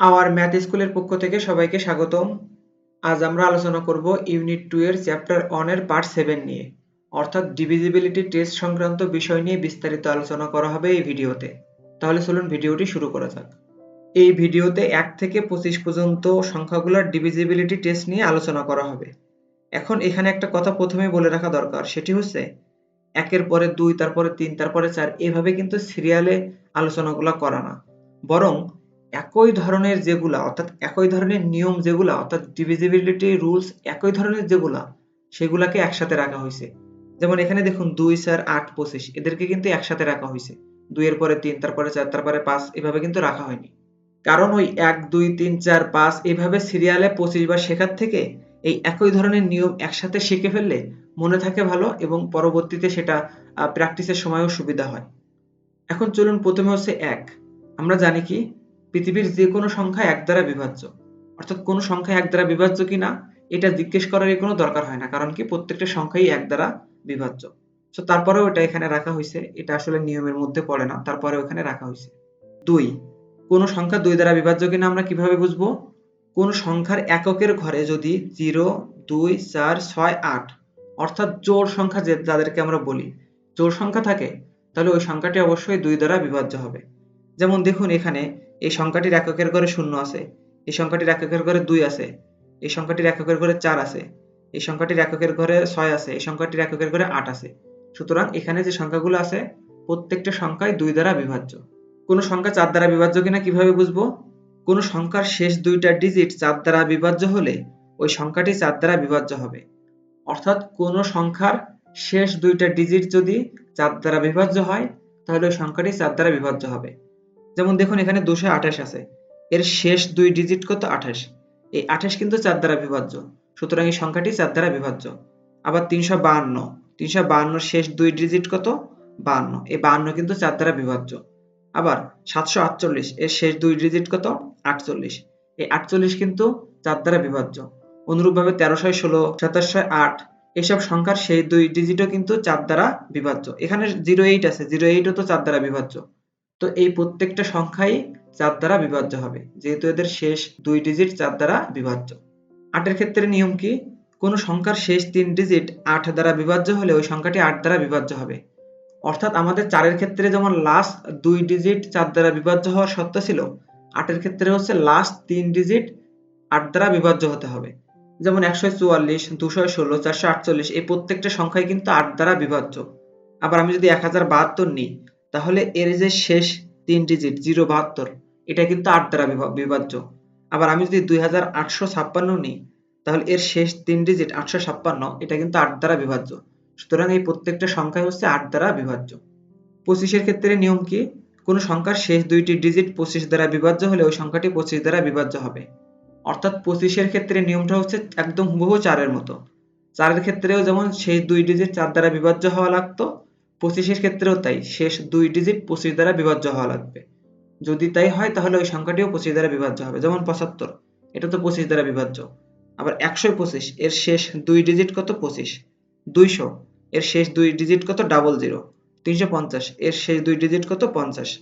Hour math স্কুলের পক্ষ থেকে সবাইকে স্বাগতম। আজ আমরা আলোচনা করব ইউনিট টু এর চ্যাপ্টার ওয়ানের পার্ট সেভেন নিয়ে। অর্থাৎ ডিভিজিবিলিটি টেস্ট সংক্রান্ত বিষয় নিয়ে বিস্তারিত আলোচনা করা হবে এই ভিডিওতে। তাহলে চলুন ভিডিওটি শুরু করা যাক। এই ভিডিওতে এক থেকে পঁচিশ পর্যন্ত সংখ্যাগুলোর ডিভিজিবিলিটি টেস্ট নিয়ে আলোচনা করা হবে। এখন এখানে একটা কথা প্রথমে বলে রাখা দরকার, সেটি হচ্ছে একের পরে দুই, তারপরে তিন, তারপরে চার, এভাবে কিন্তু সিরিয়ালে আলোচনাগুলো করা না। বরং একই ধরনের যেগুলা, অর্থাৎ একই ধরনের নিয়ম যেগুলা, অর্থাৎ ডিভিজিবিলিটি রুলস একই ধরনের যেগুলা, সেগুলাকে একসাথে রাখা হয়েছে। যেমন এখানে দেখুন, দুই, চার, আট, পঁচিশ, এদেরকে কিন্তু একসাথে রাখা হয়েছে। দুইয়ের পরে তিন, তারপরে চার, তারপরে পাঁচ, এভাবে কিন্তু রাখা হয়নি। কারণ ওই এক, দুই, তিন, চার, পাঁচ, এভাবে সিরিয়ালে পঁচিশ বার শেখার থেকে এই একই ধরনের নিয়ম একসাথে শিখে ফেললে মনে থাকে ভালো এবং পরবর্তীতে সেটা প্র্যাকটিসের সময়ও সুবিধা হয়। এখন চলুন, প্রথমে হচ্ছে এক। আমরা জানি কি পৃথিবীর যে কোনো সংখ্যা এক দ্বারা বিভাজ্য। অর্থাৎ কোনো সংখ্যা এক দ্বারা বিভাজ্য কিনা এটা জিজ্ঞেস করার কোনো দরকার হয় না, কারণ কি প্রত্যেকটা সংখ্যাই এক দ্বারা বিভাজ্য। তো তারপরেও এটা এখানে রাখা হয়েছে এটা আসলে নিয়মের মধ্যে পড়ে না তারপরে ওখানে রাখা হয়েছে দুই, কোন সংখ্যা দুই দ্বারা বিভাজ্য কিনা আমরা কীভাবে বুঝব? কোন সংখ্যার এককের ঘরে যদি জিরো, দুই, চার, ছয়, আট, অর্থাৎ জোড় সংখ্যা যে যাদেরকে আমরা বলি, জোড় সংখ্যা থাকে, তাহলে ওই সংখ্যাটি অবশ্যই দুই দ্বারা বিভাজ্য হবে। যেমন দেখুন এখানে এই সংখ্যাটির এককের ঘরে শূন্য আছে, এই সংখ্যাটির এককের ঘরে দুই আছে, এই সংখ্যাটির এককের ঘরে চার আছে, এই সংখ্যাটির এককের ঘরে ছয় আছে, এই সংখ্যাটির এককের ঘরে আট আছে। সুতরাং এখানে যে সংখ্যাগুলো আছে, প্রত্যেকটা সংখ্যায় দুই দ্বারা বিভাজ্য। কোনো সংখ্যা চার দ্বারা বিভাজ্য কিনা কীভাবে বুঝব? কোনো সংখ্যার শেষ দুইটা ডিজিট চার দ্বারা বিভাজ্য হলে ওই সংখ্যাটি চার দ্বারা বিভাজ্য হবে। অর্থাৎ কোনো সংখ্যার শেষ দুইটা ডিজিট যদি চার দ্বারা বিভাজ্য হয়, তাহলে ওই সংখ্যাটি চার দ্বারা বিভাজ্য হবে। যেমন দেখুন, এখানে দুশো আঠাশ আছে। এর শেষ দুই ডিজিট কত? আঠাশ। এই আঠাশ কিন্তু চার দ্বারা বিভাজ্য। সুতরাং এই সংখ্যাটি চার দ্বারা বিভাজ্য। আবার তিনশো বাহান্ন। তিনশো বাহান্নর শেষ দুই ডিজিট কত? বাহান্ন। এই বাহান্ন কিন্তু চার দ্বারা বিভাজ্য। আবার সাতশো আটচল্লিশ, এর শেষ দুই ডিজিট কত? আটচল্লিশ। এই আটচল্লিশ কিন্তু চার দ্বারা বিভাজ্য। অনুরূপভাবে তেরোশয় ষোলো সাতাশশয় আট, এসব সংখ্যার সেই দুই ডিজিটও কিন্তু চার দ্বারা বিভাজ্য। এখানে জিরো এইট আছে। জিরো এইটও তো চার দ্বারা বিভাজ্য। তো এই প্রত্যেকটা সংখ্যাই চার দ্বারা বিভাজ্য হবে। যেহেতু এদের শেষ দুই ডিজিট চার দ্বারা বিভাজ্য। আটের ক্ষেত্রে নিয়ম কি? কোন সংখ্যার শেষ তিন ডিজিট আট দ্বারা বিভাজ্য হলে ওই সংখ্যাটি আট দ্বারা বিভাজ্য হবে। অর্থাৎ আমাদের চারের ক্ষেত্রে যেমন লাস্ট দুই ডিজিট চার দ্বারা বিভাজ্য হওয়ার সত্য ছিল, আটের ক্ষেত্রে হচ্ছে লাস্ট তিন ডিজিট আট দ্বারা বিভাজ্য হতে হবে। যেমন একশো চুয়াল্লিশ, দুশো ষোলো, চারশো আটচল্লিশ, এই প্রত্যেকটা সংখ্যাই কিন্তু আট দ্বারা বিভাজ্য। আবার আমি যদি এক হাজার বাহাত্তর নিই তাহলে এর যে শেষ তিন ডিজিট জিরো বাহাত্তর, এটা কিন্তু আট দ্বারা বিভাজ্য। আবার আমি যদি দুই হাজার আটশো ছাপ্পান্ন নিই, তাহলে এর শেষ তিন ডিজিট আটশো ছাপ্পান্ন, এটা কিন্তু আট দ্বারা বিভাজ্য। সুতরাং এই প্রত্যেকটা সংখ্যা হচ্ছে আট দ্বারা বিভাজ্য। পঁচিশের ক্ষেত্রে নিয়ম কি? কোনো সংখ্যার শেষ দুইটি ডিজিট পঁচিশ দ্বারা বিভাজ্য হলে ওই সংখ্যাটি পঁচিশ দ্বারা বিভাজ্য হবে। অর্থাৎ পঁচিশের ক্ষেত্রে নিয়মটা হচ্ছে একদম হুবহু চারের মতো। চারের ক্ষেত্রেও যেমন শেষ দুই ডিজিট চার দ্বারা বিভাজ্য হওয়া লাগতো পঁচিশের ক্ষেত্রেও তাই, শেষ দুই ডিজিট পঁচিশ দ্বারা বিভাজ্য হওয়া লাগবে। যদি তাই হয়, তাহলে ওই সংখ্যাটিও পঁচিশ দ্বারা বিভাজ্য হবে, যেমন পঁচাত্তর। এটা তো পঁচিশ দ্বারা বিভাজ্য। আবার একশো পঁচিশ, এর শেষ দুই ডিজিট কত? পঁচিশ। দুইশো, এর শেষ দুই ডিজিট কত? ডাবল জিরো তিনশো পঞ্চাশ, এর শেষ দুই ডিজিট কত? পঞ্চাশ।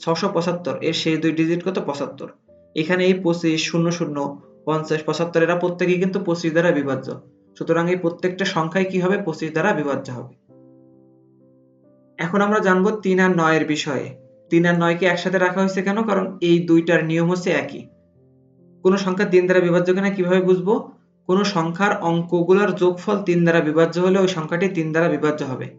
ছশো পঁচাত্তর, এর শেষ দুই ডিজিট কত? পঁচাত্তর। এখানে এই পঁচিশ, শূন্য শূন্য, পঞ্চাশ, পঁচাত্তর, এরা প্রত্যেকেই কিন্তু পঁচিশ দ্বারা বিভাজ্য। সুতরাং এই প্রত্যেকটা সংখ্যায় কি হবে? পঁচিশ দ্বারা বিভাজ্য হবে। এখন আমরা জানব তিন আর নয়ের বিষয়ে। তিন আর নয়কে একসাথে রাখা হয়েছে কেন? কারণ এই দুইটার নিয়ম হচ্ছে একই। কোন সংখ্যা তিন দ্বারা বিভাজ্য কিনা কীভাবে বুঝব? কোন সংখ্যার অঙ্কগুলোর যোগফল তিন দ্বারা বিভাজ্য হলে ওই সংখ্যাটি তিন দ্বারা বিভাজ্য হবে।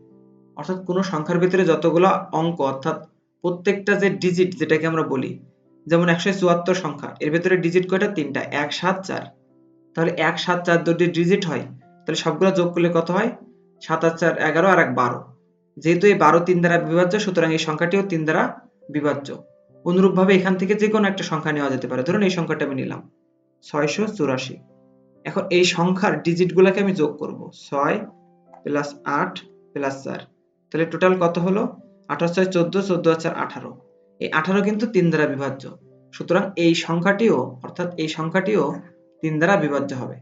অর্থাৎ কোন সংখ্যার ভিতরে যতগুলো অঙ্ক, অর্থাৎ প্রত্যেকটা যে ডিজিট যেটাকে আমরা বলি, যেমন একশো চুয়াত্তর সংখ্যা, এর ভেতরে ডিজিট কয়টা? তিনটা। এক, সাত, চার। তাহলে এক, সাত, চার দুটি ডিজিট হয়, তাহলে সবগুলো যোগ করলে কত হয়? সাত আর চার, এগারো আর এক, বারো। যেহেতু এই বারো তিন দ্বারা বিভাজ্য, সুতরাং এই সংখ্যাটিও তিন দ্বারা বিভাজ্য। অনুরূপভাবে এখান থেকে যে কোনো একটা সংখ্যা নেওয়া যেতে পারে। ধরুন এই সংখ্যাটা আমি নিলাম। ছয়শো চুরাশি। এখন এই সংখ্যার ডিজিট গুলাকে আমি যোগ করব। ছয় প্লাস আট প্লাস চার। তাহলে টোটাল কত হলো? আঠাশ ছয় চোদ্দ চোদ্দ চার আঠারো। এই আঠারো কিন্তু তিন দ্বারা বিভাজ্য। সুতরাং এই সংখ্যাটিও, অর্থাৎ এই সংখ্যাটিও তিন দ্বারা বিভাজ্য হবে।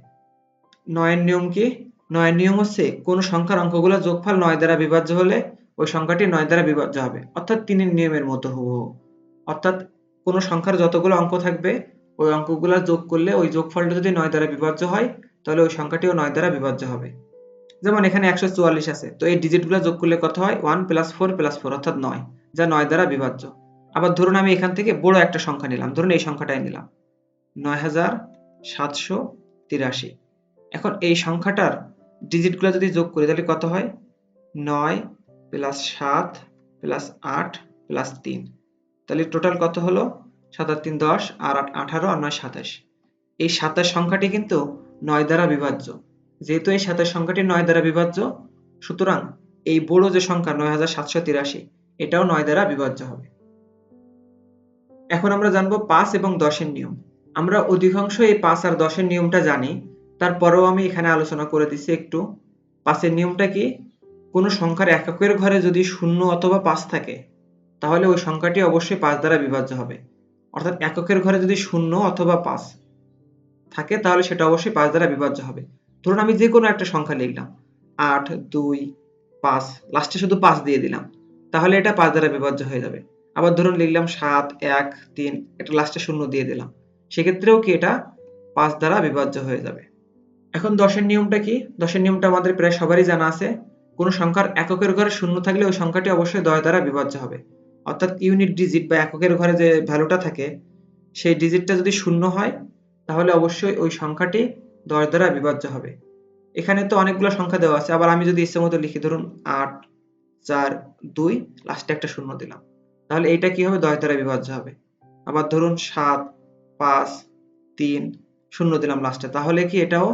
নয়ের নিয়ম কি? নয়ের নিয়ম হচ্ছে কোন সংখ্যার অঙ্কগুলো যোগফল নয় দ্বারা বিভাজ্য হলে ওই সংখ্যাটি নয় দ্বারা বিভাজ্য হবে। অর্থাৎ তিনের নিয়মের মতো হুবহু। অর্থাৎ কোন সংখ্যার যতগুলো অঙ্ক থাকবে, ওই অঙ্কগুলা যোগ করলে ওই যোগফলটা যদি নয় দ্বারা বিভাজ্য হয়, তাহলে ওই সংখ্যাটিও নয় দ্বারা বিভাজ্য হবে। যেমন এখানে একশো চুয়াল্লিশ আছে। তো এই ডিজিটগুলো যোগ করলে কত হয়? One plus four plus four, অর্থাৎ নয়, যা নয় দ্বারা বিভাজ্য। আবার ধরুন আমি এখান থেকে বড় একটা সংখ্যা নিলাম। ধরুন এই সংখ্যাটাই নিলাম। নয় হাজার সাতশো তিরাশি। এখন এই সংখ্যাটার ডিজিটগুলো যদি যোগ করি, তাহলে কত হয়? নয় প্লাস সাত প্লাস আট প্লাস তিন। তাহলে টোটাল কত হলো? সাত আর তিন দশ, আর আট আঠারো, আর নয় সাতাশ। এই সাতাশ সংখ্যাটি কিন্তু নয় দ্বারা বিভাজ্য। যেহেতু এই সাতাশ সংখ্যাটি নয় দ্বারা বিভাজ্য, সুতরাং এই বড় যে সংখ্যা নয় হাজার সাতশো তিরাশি, এটাও নয় দ্বারা বিভাজ্য হবে। এখন আমরা জানব পাঁচ এবং দশের নিয়ম। আমরা অধিকাংশ এই পাঁচ আর দশের নিয়মটা জানি। তারপরেও আমি এখানে আলোচনা করে দিচ্ছি একটু। পাঁচের নিয়মটা কি? কোনো সংখ্যার এককের ঘরে যদি শূন্য অথবা পাঁচ থাকে, তাহলে ওই সংখ্যাটি অবশ্যই পাঁচ দ্বারা বিভাজ্য হবে। অর্থাৎ এককের ঘরে যদি শূন্য অথবা পাঁচ থাকে, তাহলে সেটা অবশ্যই পাঁচ দ্বারা বিভাজ্য হবে। ধরুন আমি যে কোনো একটা সংখ্যা লিখলাম। আট, দুই, পাঁচ লাস্টে শুধু পাঁচ দিয়ে দিলাম। তাহলে এটা পাঁচ দ্বারা বিভাজ্য হয়ে যাবে। আবার ধরুন লিখলাম সাত, এক, তিন একটা লাস্টে শূন্য দিয়ে দিলাম। সেক্ষেত্রেও কি এটা পাঁচ দ্বারা বিভাজ্য হয়ে যাবে। এখন দশের নিয়মটা কি? দশের নিয়মটা আমাদের প্রায় সবারই জানা আছে। কোনো সংখ্যার এককের ঘরে শূন্য থাকলে ওই সংখ্যাটি অবশ্যই দয় দ্বারা বিভাজ্য হবে। অর্থাৎ ইউনিট ডিজিট বা এককের ঘরে যে ভ্যালুটা থাকে, সেই ডিজিটটা যদি শূন্য হয়, তাহলে অবশ্যই ওই সংখ্যাটি দশ দ্বারা বিভাজ্য হবে। এখানে তো অনেকগুলো সংখ্যা দেওয়া আছে, আবার আমি যদি ইচ্ছে মতো লিখি, ধরুন আট, চার, দুই লাস্টে একটা শূন্য দিলাম। তাহলে এইটা কি হবে? দশ দ্বারা বিভাজ্য হবে। আবার ধরুন সাত, পাঁচ, তিন, শূন্য দিলাম লাস্টে তাহলে কি এটাও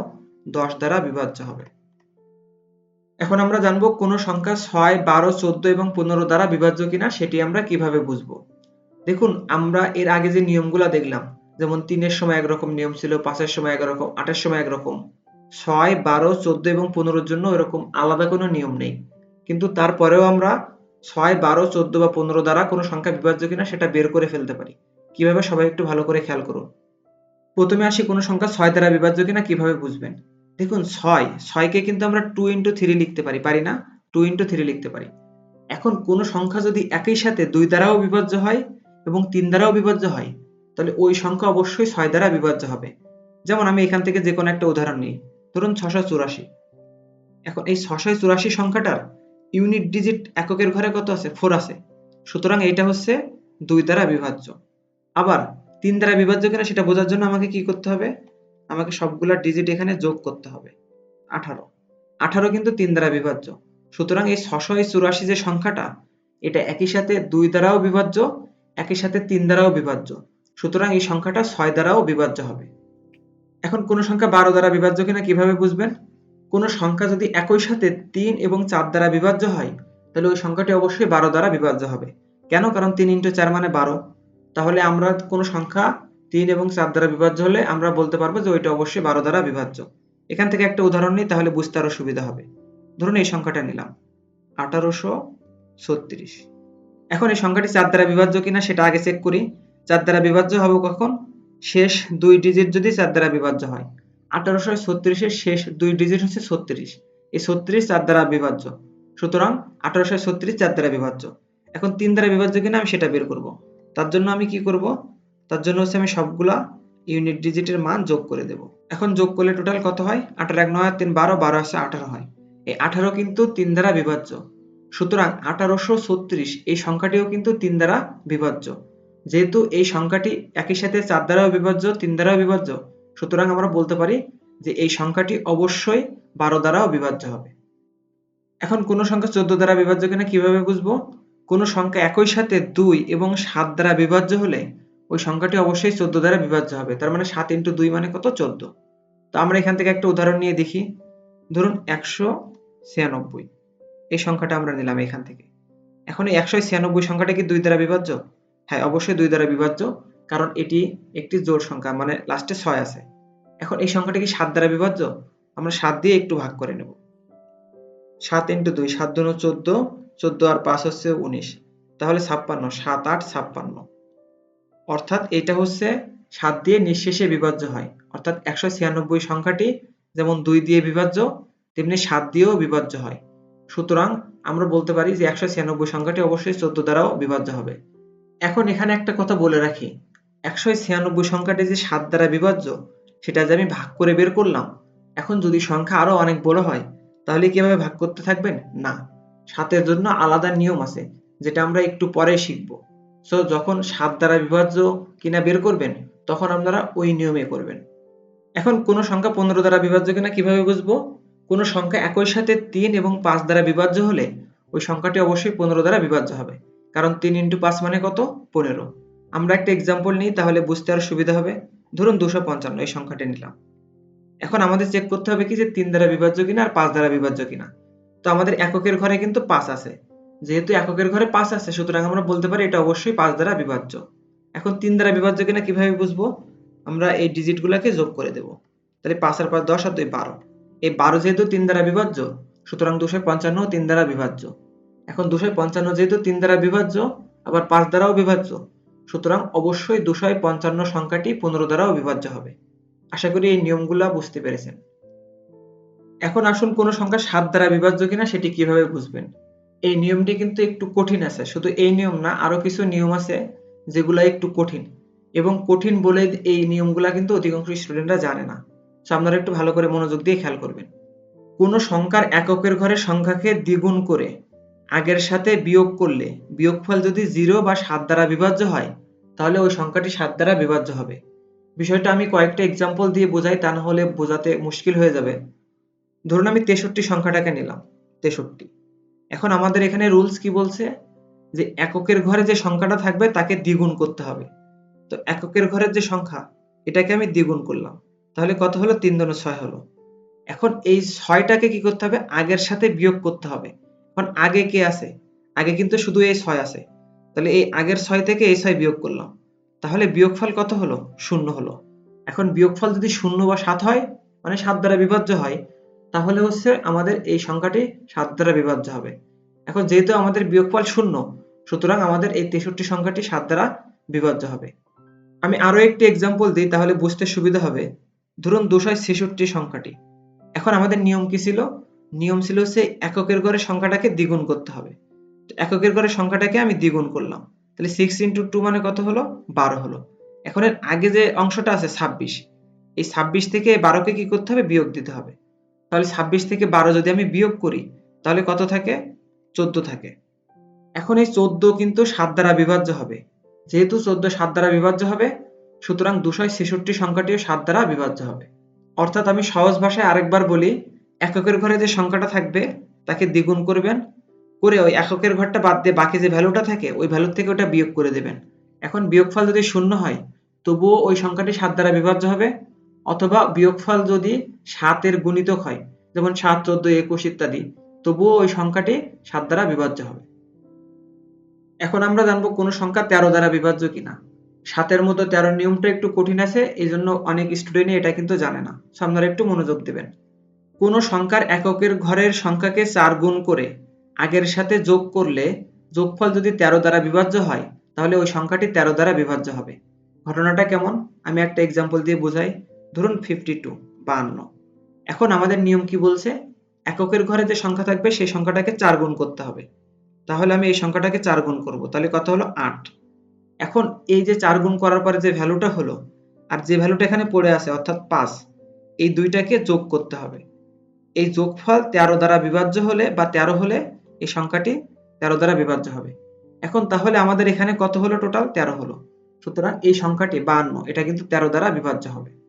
দশ দ্বারা বিভাজ্য হবে। এখন আমরা জানব কোন সংখ্যা ছয়, বারো, চোদ্দ এবং পনেরো দ্বারা বিভাজ্য কিনা সেটি আমরা কীভাবে বুঝব। দেখুন, আমরা এর আগে যে নিয়মগুলো দেখলাম, যেমন তিনের সময় একরকম নিয়ম ছিল, পাঁচের সময় একরকম, আটের সময় একরকম, ছয়, বারো, চোদ্দ এবং পনেরোর জন্য এরকম আলাদা কোনো নিয়ম নেই। কিন্তু তারপরেও আমরা ছয়, বারো, চোদ্দ বা পনেরো দ্বারা কোনো সংখ্যা বিভাজ্য কিনা সেটা বের করে ফেলতে পারি। কীভাবে সবাই একটু ভালো করে খেয়াল করুন। প্রথমে আসি কোনো সংখ্যা ছয় দ্বারা বিভাজ্য কিনা কীভাবে বুঝবেন? দেখুন ছয়, ছয়কে কিন্তু আমরা টু ইন্টু থ্রি লিখতে পারি পারি না? টু ইন্টু থ্রি লিখতে পারি। এখন কোনো সংখ্যা যদি একই সাথে দুই দ্বারাও বিভাজ্য হয় এবং তিন দ্বারাও বিভাজ্য হয়, তাহলে ওই সংখ্যা অবশ্যই ছয় দ্বারা বিভাজ্য হবে। যেমন আমি এখান থেকে যে কোনো একটা উদাহরণ নিই। ধরুন ছশো চুরাশি। এখন এই ছশো চুরাশি সংখ্যাটার ইউনিট ডিজিট এককের ঘরে কত আছে? ফোর আছে। সুতরাং এইটা হচ্ছে দুই দ্বারা বিভাজ্য। আবার তিন দ্বারা বিভাজ্য কিনা সেটা বোঝার জন্য আমাকে কি করতে হবে? আমাকে সবগুলা ডিজিট এখানে যোগ করতে হবে। আঠারো। আঠারো কিন্তু তিন দ্বারা বিভাজ্য। সুতরাং এই ছশো চুরাশি যে সংখ্যাটা, এটা একই সাথে দুই দ্বারাও বিভাজ্য, একই সাথে তিন দ্বারাও বিভাজ্য। সুতরাং এই সংখ্যাটা ছয় দ্বারাও বিভাজ্য হবে। এখন কোন সংখ্যা বারো দ্বারা বিভাজ্য কিনা কীভাবে বুঝবেন? কোন সংখ্যা যদি একই সাথে তিন এবং চার দ্বারা বিভাজ্য হয়, তাহলে ওই সংখ্যাটি অবশ্যই বারো দ্বারা বিভাজ্য হবে। কেন? কারণ তিন ইন্টু চার মানে বারো। তাহলে আমরা কোনো সংখ্যা তিন এবং চার দ্বারা বিভাজ্য হলে আমরা বলতে পারব যে ওইটা অবশ্যই বারো দ্বারা বিভাজ্য। এখান থেকে একটা উদাহরণ নিই, তাহলে বুঝতে আরও সুবিধা হবে। ধরুন এই সংখ্যাটা নিলাম, আঠারোশো ছত্রিশ। এখন এই সংখ্যাটি চার দ্বারা বিভাজ্য কিনা সেটা আগে চেক করি। চার দ্বারা বিভাজ্য হবে কখন? শেষ দুই ডিজিট যদি চার দ্বারা বিভাজ্য হয়। আঠারোশো ছত্রিশের শেষ দুই ডিজিট হচ্ছে ছত্রিশ। এই ছত্রিশ চার দ্বারা বিভাজ্য। সুতরাং আঠারোশো ছত্রিশ চার দ্বারা বিভাজ্য। এখন তিন দ্বারা বিভাজ্য কিনা আমি সেটা বের করব। তার জন্য আমি কি করব? তার জন্য হচ্ছে আমি সবগুলা ইউনিট ডিজিটের মান যোগ করে দেব। এখন যোগ করলে টোটাল কত হয়? আঠারো এক নয়, তিন বারো বারো আছে আঠারো হয়। এই আঠারো কিন্তু তিন দ্বারা বিভাজ্য সুতরাং আঠারোশো ছত্রিশ, এই সংখ্যাটিও কিন্তু তিন দ্বারা বিভাজ্য যেহেতু এই সংখ্যাটি একই সাথে চার দ্বারাও বিভাজ্য তিন দ্বারাও বিভাজ্য সুতরাং আমরা বলতে পারি যে এই সংখ্যাটি অবশ্যই বারো দ্বারাও বিভাজ্য হবে। এখন কোন সংখ্যা চোদ্দ দ্বারা বিভাজ্য কিনা কীভাবে বুঝব? কোন সংখ্যা একই সাথে দুই এবং সাত দ্বারা বিভাজ্য হলে ওই সংখ্যাটি অবশ্যই চোদ্দ দ্বারা বিভাজ্য হবে। তার মানে সাত ইন্টু দুই মানে কত? চোদ্দ। তো আমরা এখান থেকে একটা উদাহরণ নিয়ে দেখি। ধরুন একশো ছিয়ানব্বই। এই সংখ্যাটা আমরা নিলাম এখান থেকে। এখন এই একশো ছিয়ানব্বই সংখ্যাটা কি দুই দ্বারা বিভাজ্য? হ্যাঁ অবশ্যই দুই দ্বারা বিভাজ্য, কারণ এটি একটি জোড় সংখ্যা মানে লাস্টে ছয় আছে। এখন এই সংখ্যাটা কি সাত দ্বারা বিভাজ্য? আমরা সাত দিয়ে একটু ভাগ করে নেব। সাত ইন্টু দুই, সাত দুন চোদ্দ চোদ্দ আর পাঁচ হচ্ছে উনিশ। তাহলে ছাপ্পান্ন, সাত আট ছাপ্পান্ন। অর্থাৎ এটা হচ্ছে সাত দিয়ে নিঃশেষে বিভাজ্য হয়। অর্থাৎ একশো ছিয়ানব্বই সংখ্যাটি যেমন দুই দিয়ে বিভাজ্য, তেমনি সাত দিয়েও বিভাজ্য হয়। সুতরাং আমরা বলতে পারি যে একশো ছিয়ানব্বই সংখ্যাটি অবশ্যই চোদ্দ দ্বারাও বিভাজ্য হবে। এখন এখানে একটা কথা বলে রাখি। একশো ছিয়ানব্বই সংখ্যাটি যে সাত দ্বারা বিভাজ্য, সেটা যে আমি ভাগ করে বের করলাম, এখন যদি সংখ্যা আরও অনেক বড় হয়, তাহলে কীভাবে ভাগ করতে থাকবেন? না। সাতের জন্য আলাদা নিয়ম আছে, যেটা আমরা একটু পরে শিখব। সো যখন সাত দ্বারা বিভাজ্য কিনা বের করবেন, তখন আপনারা ওই নিয়মে করবেন। এখন কোন সংখ্যা পনেরো দ্বারা বিভাজ্য কিনা কীভাবে বুঝব? কোন সংখ্যা একই সাথে তিন এবং পাঁচ দ্বারা বিভাজ্য হলে ওই সংখ্যাটি অবশ্যই পনেরো দ্বারা বিভাজ্য হবে। কারণ তিন ইন্টু পাঁচ মানে কত? পনেরো। আমরা একটা এক্সাম্পল নিই, তাহলে বুঝতে আরও সুবিধা হবে। ধরুন দুশো পঞ্চান্ন, এই সংখ্যাটি নিলাম। এখন আমাদের চেক করতে হবে কি যে তিন দ্বারা বিভাজ্য কিনা আর পাঁচ দ্বারা বিভাজ্য কিনা। তো আমাদের এককের ঘরে কিন্তু পাঁচ আছে। যেহেতু এককের ঘরে পাঁচ আছে, সুতরাং আমরা বলতে পারি এটা অবশ্যই পাঁচ দ্বারা বিভাজ্য। এখন তিন দ্বারা বিভাজ্য কিনা কীভাবে বুঝব? আমরা এই ডিজিট গুলাকে যোগ করে দেব। তাহলে পাঁচ আর পাঁচ দশ আর দুই বারো। এই বারো যেহেতু তিন দ্বারা বিভাজ্য, সুতরাং দুশো পঞ্চান্ন তিন দ্বারা বিভাজ্য। এখন দুশো পঞ্চান্ন যেহেতু তিন দ্বারা বিভাজ্য, আবার পাঁচ দ্বারাও বিভাজ্য। সুতরাং অবশ্যই দুশো পঞ্চান্ন সংখ্যাটি পনেরো দ্বারাও বিভাজ্য হবে। আশা করি এই নিয়মগুলা বুঝতে পেরেছেন। এখন আসুন কোনো সংখ্যা সাত দ্বারা বিভাজ্য কিনা সেটি কীভাবে বুঝবেন? এই নিয়মটি কিন্তু একটু কঠিন আছে। শুধু এই নিয়ম না, আরও কিছু নিয়ম আছে যেগুলা একটু কঠিন। এবং কঠিন বলে এই নিয়মগুলা কিন্তু অধিকাংশ স্টুডেন্টরা জানে না। তো আপনারা একটু ভালো করে মনোযোগ দিয়ে খেয়াল করবেন। কোন সংখ্যার এককের ঘরে সংখ্যাকে দ্বিগুণ করে আগের সাথে বিয়োগ করলে, বিয়োগফল যদি জিরো বা সাত দ্বারা বিভাজ্য হয়, তাহলে ওই সংখ্যাটি সাত দ্বারা বিভাজ্য হবে। বিষয়টা আমি কয়েকটা এক্সাম্পল দিয়ে বোঝাই, তা না হলে বোঝাতে মুশকিল হয়ে যাবে। ধরুন আমি তেষট্টি সংখ্যাটাকে নিলাম, তেষট্টি। এখন আমাদের এখানে রুলস কি বলছে? যে এককের ঘরে যে সংখ্যাটা থাকবে, তাকে দ্বিগুণ করতে হবে। তো এককের ঘরের যে সংখ্যা, এটাকে আমি দ্বিগুণ করলাম। তাহলে কত হলো? তিন দশ ছয় হলো। এখন এই ছয়টাকে কি করতে হবে? আগের সাথে বিয়োগ করতে হবে। এখন আগে কে আছে? আগে কিন্তু শুধু এই ছয় আছে। তাহলে এই আগের ছয় থেকে এই ছয় বিয়োগ করলাম। তাহলে বিয়োগফল কত হলো? শূন্য হলো। এখন বিয়োগফল যদি শূন্য বা সাত হয় মানে সাত দ্বারা বিভাজ্য হয় তাহলে হচ্ছে আমাদের এই সংখ্যাটি সাত দ্বারা বিভাজ্য হবে। এখন যেহেতু আমাদের বিয়োগফল শূন্য, সুতরাং আমাদের এই তেষট্টি সংখ্যাটি সাত দ্বারা বিভাজ্য হবে। আমি আরও একটি এক্সাম্পল দিই, তাহলে বুঝতে সুবিধা হবে। ধরুন দুশো ছেষট্টি সংখ্যাটি। এখন আমাদের নিয়ম কি ছিল? নিয়ম ছিল হচ্ছে এককের ঘরে সংখ্যাটাকে দ্বিগুণ করতে হবে। এককের ঘরে সংখ্যাটাকে আমি দ্বিগুণ করলাম। তাহলে সিক্স ইন্টু টু মানে কত হলো? বারো হলো। এখন এর আগে যে অংশটা আছে ছাব্বিশ, এই ছাব্বিশ থেকে বারোকে কি করতে হবে? বিয়োগ দিতে হবে। তাহলে ছাব্বিশ থেকে বারো যদি আমি বিয়োগ করি, তাহলে কত থাকে? চোদ্দ থাকে। এখন এই চোদ্দ কিন্তু সাত দ্বারা বিভাজ্য হবে। যেহেতু চোদ্দ সাত দ্বারা বিভাজ্য হবে, সুতরাং দুশো ছেষট্টি সংখ্যাটিও সাত দ্বারা বিভাজ্য হবে। অর্থাৎ আমি সহজ ভাষায় আরেকবার বলি, এককের ঘরে যে সংখ্যাটা থাকবে, তাকে দ্বিগুণ করবেন। করে ওই এককের ঘরটা বাদ দিয়ে বাকি যে ভ্যালুটা থাকে, ওই ভ্যালুর থেকে ওটা বিয়োগ করে দেবেন। এখন বিয়োগফল যদি শূন্য হয়, তবুও ওই সংখ্যাটি সাত দ্বারা বিভাজ্য হবে, অথবা বিয়োগফল যদি সাতের গুণিতক হয়। যেমন সাত, চোদ্দ, একুশ ইত্যাদি। তবুও ওই সংখ্যাটি সাত দ্বারা বিভাজ্য হবে। এখন আমরা জানব কোন সংখ্যা তেরো দ্বারা বিভাজ্য কিনা। সাতের মতো তেরো নিয়মটা একটু কঠিন আছে এই জন্য অনেক স্টুডেন্টই এটা কিন্তু জানে না। আপনারা একটু মনোযোগ দেবেন। কোন সংখ্যার এককের ঘরের সংখ্যাকে চার গুণ করে আগের সাথে যোগ করলে যোগফল যদি তেরো দ্বারা বিভাজ্য হয়, তাহলে ওই সংখ্যাটি তেরো দ্বারা বিভাজ্য হবে। ঘটনাটা কেমন? আমি একটা এক্সাম্পল দিয়ে বোঝাই। ধরুন ফিফটি টু বান্ন। এখন আমাদের নিয়ম কি বলছে? এককের ঘরে যে সংখ্যা থাকবে, সেই সংখ্যাটাকে চার গুণ করতে হবে। তাহলে আমি এই সংখ্যাটাকে চার গুণ করব। তাহলে কত হলো? আট। এখন এই যে চার গুণ করার পরে যে ভ্যালুটা হলো, আর যে ভ্যালুটা এখানে পড়ে আছে, অর্থাৎ পাঁচ, এই দুইটাকে যোগ করতে হবে। এই যোগফল তেরো দ্বারা বিভাজ্য হলে বা তেরো হলে এই সংখ্যাটি তেরো দ্বারা বিভাজ্য হবে। এখন তাহলে আমাদের এখানে কত হলো টোটাল? তেরো হলো। সুতরাং এই সংখ্যাটি বান্ন, এটা কিন্তু তেরো দ্বারা বিভাজ্য হবে।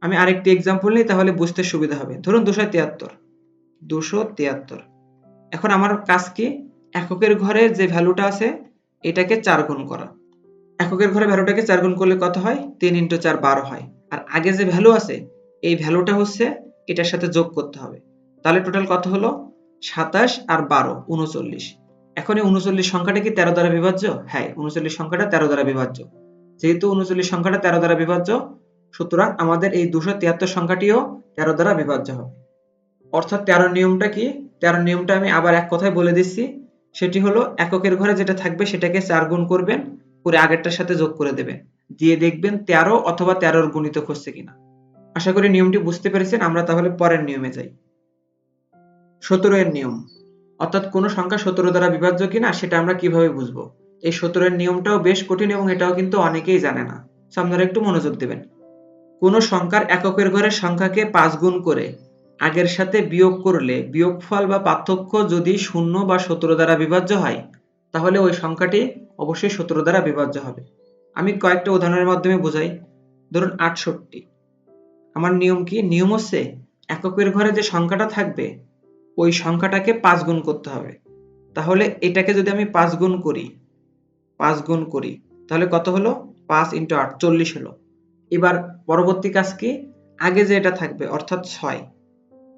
আমি আরেকটি এক্সাম্পল নিই, তাহলে বুঝতে সুবিধা হবে। ধরুন দুশো তিয়াত্তর। দুশো তিয়াত্তর। এখন আমার কাজ কি? এককের ঘরে যে ভ্যালুটা আছে, এটাকে চার গুণ করা। এককের ঘরে ভ্যালুটাকে চার গুণ করলে কত হয়? তিন ইন্টু চার বারো হয়। আর আগে যে ভ্যালু আছে, এই ভ্যালুটা হচ্ছে এটার সাথে যোগ করতে হবে। তাহলে টোটাল কত হলো? সাতাশ আর বারো, উনচল্লিশ। এখন এই উনচল্লিশ সংখ্যাটা কি তেরো দ্বারা বিভাজ্য? হ্যাঁ উনচল্লিশ সংখ্যাটা তেরো দ্বারা বিভাজ্য। যেহেতু উনচল্লিশ সংখ্যাটা তেরো দ্বারা বিভাজ্য সুতরাং আমাদের এই দুশো তিয়াত্তর সংখ্যাটিও তেরো দ্বারা বিভাজ্য হবে। অর্থাৎ তেরো নিয়মটা কি? তেরো নিয়মটা আমি আবার এক কথায় বলে দিচ্ছি। সেটি হলো, এককের ঘরে যেটা থাকবে সেটাকে চার গুণ করবেন, করে আগেরটার সাথে যোগ করে দেবেন। দিয়ে দেখবেন তেরো অথবা তেরোর গুণিতক হচ্ছে কিনা। আশা করি নিয়মটি বুঝতে পেরেছেন, আমরা তাহলে পরের নিয়মে যাই। সতেরো এর নিয়ম। অর্থাৎ কোন সংখ্যা সতেরো দ্বারা বিভাজ্য কিনা, সেটা আমরা কীভাবে বুঝব? এই সতেরো এর নিয়মটাও বেশ কঠিন এবং এটাও কিন্তু অনেকেই জানে না। আপনারা একটু মনোযোগ দেবেন। কোনো সংখ্যার এককের ঘরের সংখ্যাকে পাঁচ গুণ করে। আগের সাথে বিয়োগ করলে বিয়োগফল বা পার্থক্য যদি শূন্য বা সতেরো দ্বারা বিভাজ্য হয়, তাহলে ওই সংখ্যাটি অবশ্যই সতেরো দ্বারা বিভাজ্য হবে। আমি কয়েকটা উদাহরণের মাধ্যমে বোঝাই। ধরুন আটষট্টি। আমার নিয়ম কি? নিয়ম হচ্ছে এককের ঘরে যে সংখ্যাটা থাকবে, ওই সংখ্যাটাকে পাঁচ গুণ করতে হবে। তাহলে এটাকে যদি আমি পাঁচ গুণ করি, পাঁচ গুণ করি, তাহলে কত হলো? পাঁচ ইন্টু আট, চল্লিশ হলো। এবার পরবর্তী কাজ কি? আগে যে এটা থাকবে, অর্থাৎ ছয়,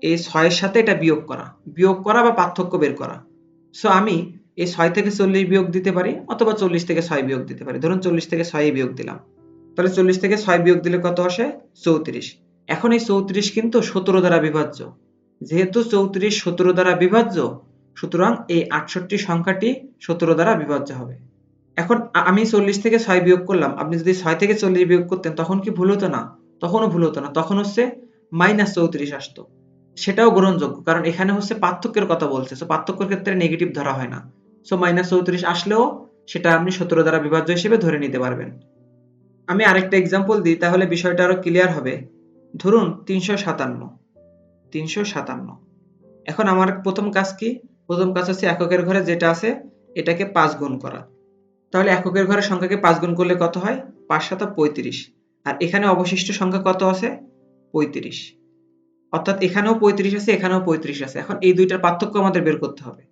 এই ছয়ের সাথে এটা বিয়োগ করা বিয়োগ করা বা পার্থক্য বের করা। সো আমি এই ছয় থেকে চল্লিশ বিয়োগ দিতে পারি, অথবা চল্লিশ থেকে ছয় বিয়োগ দিতে পারি। ধরুন চল্লিশ থেকে ছয় বিয়োগ দিলাম। তাহলে চল্লিশ থেকে ছয় বিয়োগ দিলে কত আসে? চৌত্রিশ। এখন এই চৌত্রিশ কিন্তু সতেরো দ্বারা বিভাজ্য। যেহেতু চৌত্রিশ সতেরো দ্বারা বিভাজ্য, সুতরাং এই আটষট্টি সংখ্যাটি সতেরো দ্বারা বিভাজ্য হবে। এখন আমি চল্লিশ থেকে ছয় বিয়োগ করলাম, আপনি যদি ছয় থেকে চল্লিশ বিয়োগ করতেন, তখন কি ভুল হতো না? তখনও ভুল হতো না, তখন হচ্ছে মাইনাস চৌত্রিশ আসতো। সেটাও গ্রহণযোগ্য, কারণ এখানে হচ্ছে পার্থক্যের কথা বলছে সো পার্থক্যের ক্ষেত্রে নেগেটিভ ধরা হয় না। সো মাইনাস চৌত্রিশ আসলেও সেটা আপনি সতেরো দ্বারা বিভাজ্য হিসেবে ধরে নিতে পারবেন। আমি আরেকটা এক্সাম্পল দিই, তাহলে বিষয়টা আরও ক্লিয়ার হবে। ধরুন তিনশো সাতান্ন তিনশো সাতান্ন। এখন আমার প্রথম কাজ কি? প্রথম কাজ হচ্ছে এককের ঘরে যেটা আছে, এটাকে পাঁচ গুণ করা। তাহলে এককের ঘরের সংখ্যাকে পাঁচ গুণ করলে কত হয়? পাঁচ সাতা পঁয়ত্রিশ। আর এখানে অবশিষ্ট সংখ্যা কত আছে? পঁয়ত্রিশ। অর্থাৎ এখানেও পঁয়ত্রিশ আছে, এখানেও পঁয়ত্রিশ আছে। এখন এই দুইটার পার্থক্য আমাদের বের করতে হবে।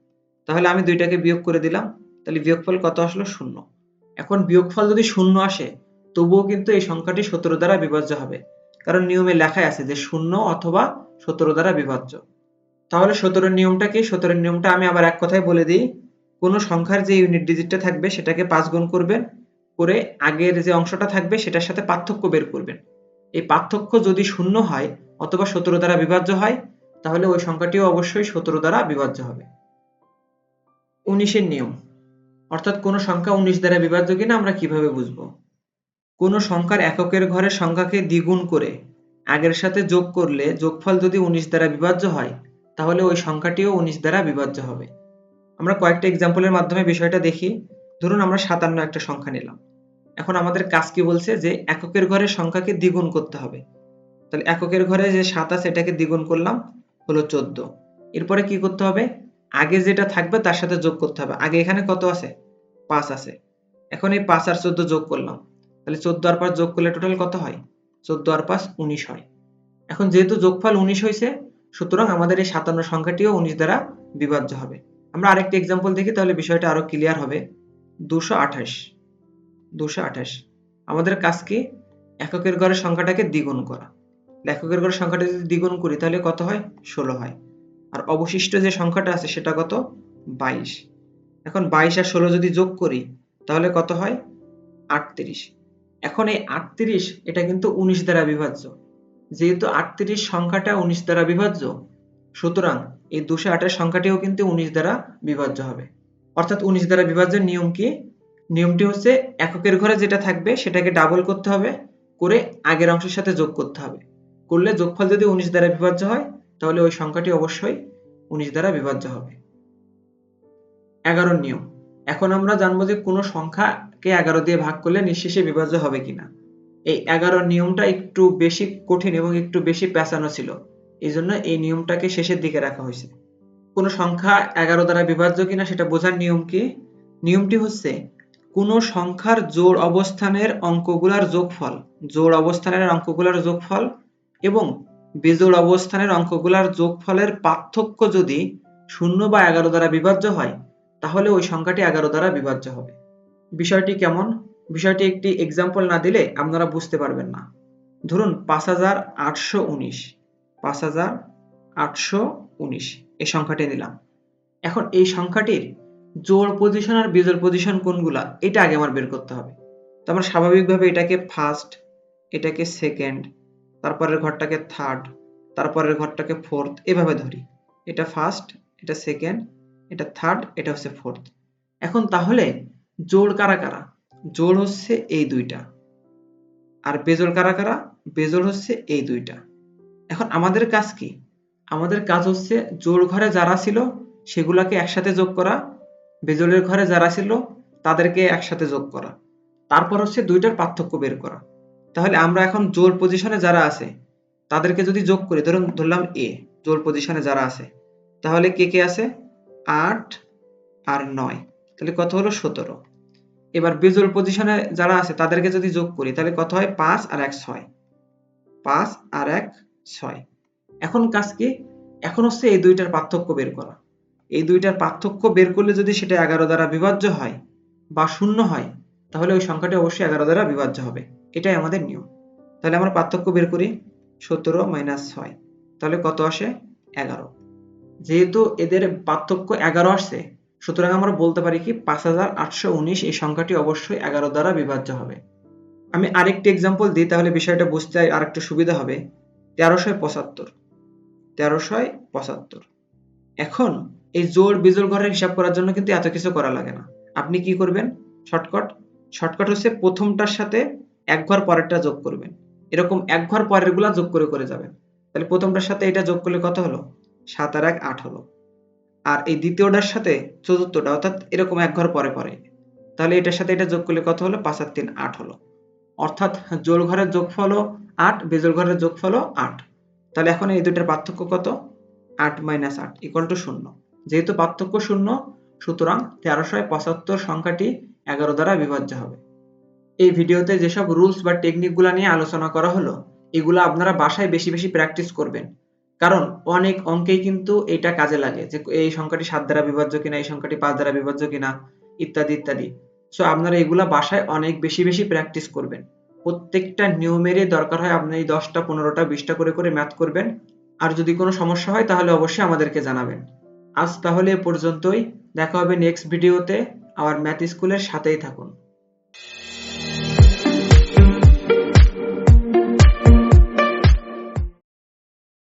তাহলে আমি দুইটাকে বিয়োগ করে দিলাম। তাহলে বিয়োগফল কত আসলো? শূন্য। এখন বিয়োগফল যদি শূন্য আসে, তবুও কিন্তু এই সংখ্যাটি সতেরো দ্বারা বিভাজ্য হবে। কারণ নিয়মে লেখাই আছে যে শূন্য অথবা সতেরো দ্বারা বিভাজ্য। তাহলে সতেরোর নিয়মটা কি? সতেরোর নিয়মটা আমি আবার এক কথায় বলে দিই। কোনো সংখ্যার যে ইউনিট ডিজিটটা থাকবে, সেটাকে পাঁচ গুণ করবেন করে আগের যে অংশটা থাকবে, সেটার সাথে পার্থক্য বের করবেন। এই পার্থক্য যদি শূন্য হয় অথবা সতেরো দ্বারা বিভাজ্য হয়, তাহলে ওই সংখ্যাটিও অবশ্যই সতেরো দ্বারা বিভাজ্য হবে। উনিশের নিয়ম। অর্থাৎ কোনো সংখ্যা উনিশ দ্বারা বিভাজ্য কিনা আমরা কীভাবে বুঝব? কোনো সংখ্যার এককের ঘরের সংখ্যাকে দ্বিগুণ করে আগের সাথে যোগ করলে যোগফল যদি উনিশ দ্বারা বিভাজ্য হয়, তাহলে ওই সংখ্যাটিও উনিশ দ্বারা বিভাজ্য হবে। আমরা কয়েকটা এক্সাম্পলের মাধ্যমে বিষয়টা দেখি। ধরুন আমরা সাতান্ন একটা সংখ্যা নিলাম। এখন আমাদের কাজ কি বলছে যে এককের ঘরের সংখ্যাকে দ্বিগুণ করতে হবে। তাহলে এককের ঘরে যে সাত আছে এটাকে দ্বিগুণ করলাম, হলো চোদ্দ। এরপরে কি করতে হবে? আগে যেটা থাকবে তার সাথে যোগ করতে হবে। আগে এখানে কত আছে? পাঁচ আছে। এখন এই পাঁচ আর চোদ্দ যোগ করলাম। তাহলে চোদ্দ আর পাঁচ যোগ করলে টোটাল কত হয়? চোদ্দ আর পাঁচ উনিশ হয়। এখন যেহেতু যোগফল উনিশ হয়েছে, সুতরাং আমাদের এই সাতান্ন সংখ্যাটিও উনিশ দ্বারা বিভাজ্য হবে। আমরা আরেকটি এক্সাম্পল দেখি, তাহলে বিষয়টা আরও ক্লিয়ার হবে। দুশো আঠাশ। দুশো আঠাশ। আমাদের কাজ কি? এককের ঘরের সংখ্যাটাকে দ্বিগুণ করা। এককের ঘরের সংখ্যাটা যদি দ্বিগুণ করি, তাহলে কত হয়? ষোলো হয়। আর অবশিষ্ট যে সংখ্যাটা আছে, সেটা কত? বাইশ। এখন বাইশ আর ষোলো যদি যোগ করি, তাহলে কত হয়? আটত্রিশ। এখন এই আটত্রিশ, এটা কিন্তু উনিশ দ্বারা বিভাজ্য। যেহেতু আটত্রিশ সংখ্যাটা উনিশ দ্বারা বিভাজ্য সুতরাং এই দুশো আঠাশ সংখ্যাটিও কিন্তু উনিশ দ্বারা বিভাজ্য হবে। অর্থাৎ উনিশ দ্বারা বিভাজ্যের নিয়ম কি? নিয়মটি হচ্ছে এককের ঘরে যেটা থাকবে সেটাকে ডাবল করতে হবে, করে আগের অংশের সাথে যোগ করতে হবে। করলে যোগফল যদি উনিশ দ্বারা বিভাজ্য হয়, তাহলে ওই সংখ্যাটি অবশ্যই উনিশ দ্বারা বিভাজ্য হবে। এগারোর নিয়ম। এখন আমরা জানব যে কোনো সংখ্যাকে এগারো দিয়ে ভাগ করলে নিঃশেষে বিভাজ্য হবে কিনা। এই এগারো নিয়মটা একটু বেশি কঠিন এবং একটু বেশি পেঁচানো ছিল। এই জন্য এই নিয়মটাকে শেষের দিকে রাখা হয়েছে। কোনো সংখ্যা এগারো দ্বারা বিভাজ্য কিনা সেটা বোঝার নিয়ম কি? নিয়মটি হচ্ছে, কোনো সংখ্যার জোড় অবস্থানের অঙ্কগুলার যোগফল, জোড় অবস্থানের অঙ্কগুলার যোগফল এবং বেজোড় অবস্থানের অঙ্কগুলার যোগফলের পার্থক্য যদি শূন্য বা এগারো দ্বারা বিভাজ্য হয়, তাহলে ওই সংখ্যাটি এগারো দ্বারা বিভাজ্য হবে। বিষয়টি কেমন? বিষয়টি একটি এক্সাম্পল না দিলে আপনারা বুঝতে পারবেন না। ধরুন পাঁচ হাজার আটশো উনিশ। পাঁচ হাজার আটশো উনিশ। এই সংখ্যাটি নিলাম এখন এই সংখ্যাটির জোড় পজিশন আর বিজোড় পজিশন কোনগুলা, এটা আগে আমার বের করতে হবে। তো আমরা স্বাভাবিকভাবে এটাকে ফার্স্ট এটাকে সেকেন্ড তারপরের ঘরটাকে থার্ড তারপরের ঘরটাকে ফোর্থ এভাবে ধরি। এটা ফার্স্ট এটা সেকেন্ড এটা থার্ড এটা হচ্ছে ফোর্থ এখন তাহলে জোড় কারা কারা? জোড় হচ্ছে এই দুইটা। আর বেজোড় কারা কারা? বেজোড় হচ্ছে এই দুইটা। এখন আমাদের কাজ কি? আমাদের কাজ হচ্ছে জোড় ঘরে যারা ছিল, সেগুলাকে একসাথে যোগ করা। বেজোড়ের ঘরে যারা ছিল, তাদেরকে একসাথে যোগ করা। তারপর হচ্ছে দুইটার পার্থক্য বের করা। তাহলে আমরা এখন জোর পজিশনে যারা আছে, তাদেরকে যদি যোগ করি, ধরুন, ধরলাম এ জোর পজিশনে যারা আছে। তাহলে কে কে আছে? আট আর নয়। তাহলে কত হলো? সতেরো। এবার বেজোর পজিশনে যারা আছে, তাদেরকে যদি যোগ করি, তাহলে কত হয়? পাঁচ আর এক ছয়। পাঁচ আর এক ছয়। এখন কাজ কি? এখন হচ্ছে এই দুইটার পার্থক্য বের করা। এই দুইটার পার্থক্য বের করলে যদি সেটা এগারো দ্বারা বিভাজ্য হয় বা শূন্য হয়, তাহলে ওই সংখ্যাটি অবশ্যই এগারো দ্বারা বিভাজ্য হবে। এটাই আমাদের নিয়ম। তাহলে আমরা পার্থক্য বের করি সতেরো মাইনাস ছয়। তাহলে কত আসে? এগারো। যেহেতু এদের পার্থক্য এগারো আসছে, সুতরাং আমরা বলতে পারি কি, পাঁচ হাজার আটশো উনিশ এই সংখ্যাটি অবশ্যই এগারো দ্বারা বিভাজ্য হবে। আমি আরেকটি এক্সাম্পল দিই, তাহলে বিষয়টা বুঝতে আরেকটু সুবিধা হবে। তেরোশয় পঁচাত্তর। তেরোশয় পঁচাত্তর। এখন এই জোর বিজোড় ঘরের হিসাব করার জন্য কিন্তু এত কিছু করা লাগে না। আপনি কি করবেন? শর্টকাট। শর্টকাট হচ্ছে প্রথমটার সাথে এক ঘর পরেরটা যোগ করবেন। এরকম এক ঘর পরেরগুলা যোগ করে করে যাবেন। তাহলে প্রথমটার সাথে এটা যোগ করলে কত হলো? সাত আর এক আট হলো। আর এই দ্বিতীয়টার সাথে চতুর্থটা, অর্থাৎ এরকম এক ঘর পরে পরে। তাহলে এটার সাথে এটা যোগ করলে কত হলো? পাঁচ আর তিন আট হলো। অর্থাৎ জোর ঘরের যোগফল আট বেজোড় ঘরের যোগফল আট। তাহলে এখন এই দুটার পার্থক্য কত? আট মাইনাস আট ইকুয়াল টু শূন্য। যেহেতু পার্থক্য শূন্য, সুতরাং তেরোশয় পঁচাত্তর সংখ্যাটি এগারো দ্বারা বিভাজ্য হবে। এই ভিডিওতে যেসব রুলস বা টেকনিকগুলো নিয়ে আলোচনা করা হলো, এগুলো আপনারা বাসায় বেশি বেশি প্র্যাকটিস করবেন। কারণ অনেক অঙ্কেই কিন্তু এটা কাজে লাগে যে এই সংখ্যাটি সাত দ্বারা বিভাজ্য কিনা, এই সংখ্যাটি পাঁচ দ্বারা বিভাজ্য কিনা, ইত্যাদি ইত্যাদি। সো আপনারা এগুলা বাসায় অনেক বেশি বেশি প্র্যাকটিস করবেন। প্রত্যেকটা নিয়মেরই দরকার হয় আপনি দশটা, পনেরোটা, বিশটা করে করে ম্যাথ করবেন। আর যদি কোনো সমস্যা হয় তাহলে অবশ্যই আমাদেরকে জানাবেন। আজ তাহলে এ পর্যন্তই। দেখা হবে নেক্সট ভিডিওতে আমার ম্যাথ স্কুলের সাথেই থাকুন।